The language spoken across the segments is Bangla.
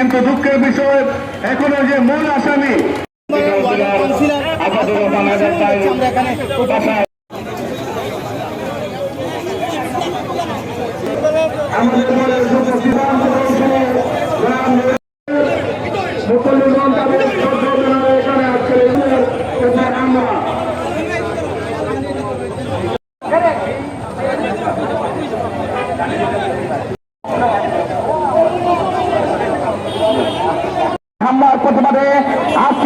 কিন্তু দুঃখের বিষয় এখনও যে মূল আসামি। আপাতত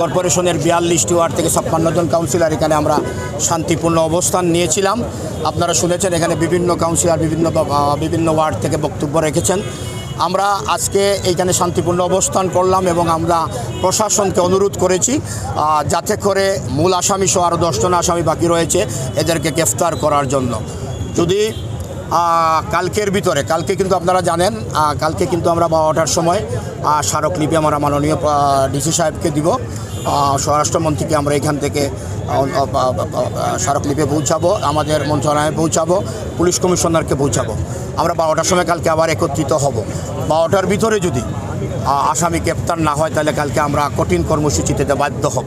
কর্পোরেশনের বিয়াল্লিশটি ওয়ার্ড থেকে ছাপ্পান্ন জন কাউন্সিলর এখানে আমরা শান্তিপূর্ণ অবস্থান নিয়েছিলাম। আপনারা শুনেছেন এখানে বিভিন্ন কাউন্সিলর বিভিন্ন বিভিন্ন ওয়ার্ড থেকে বক্তব্য রেখেছেন। আমরা আজকে এইখানে শান্তিপূর্ণ অবস্থান করলাম এবং আমরা প্রশাসনকে অনুরোধ করেছি যাতে করে মূল আসামি সহ আরও দশজন আসামি বাকি রয়েছে, এদেরকে গ্রেফতার করার জন্য। যদি কালকের ভিতরে, কালকে কিন্তু আপনারা জানেন কালকে কিন্তু আমরা বারোটার সময় স্মারকলিপি আমরা মাননীয় ডিসি সাহেবকে দিব। স্বরাষ্ট্রমন্ত্রীকে আমরা এখান থেকে স্মারকলিপি পৌঁছাবো, আমাদের মন্ত্রণালয়ে পৌঁছাবো, পুলিশ কমিশনারকে পৌঁছাবো। আমরা বারোটার সময় কালকে আবার একত্রিত হব। বারোটার ভিতরে যদি আসামি গ্রেপ্তার না হয়, তাহলে কালকে আমরা কঠিন কর্মসূচিতে বাধ্য হব।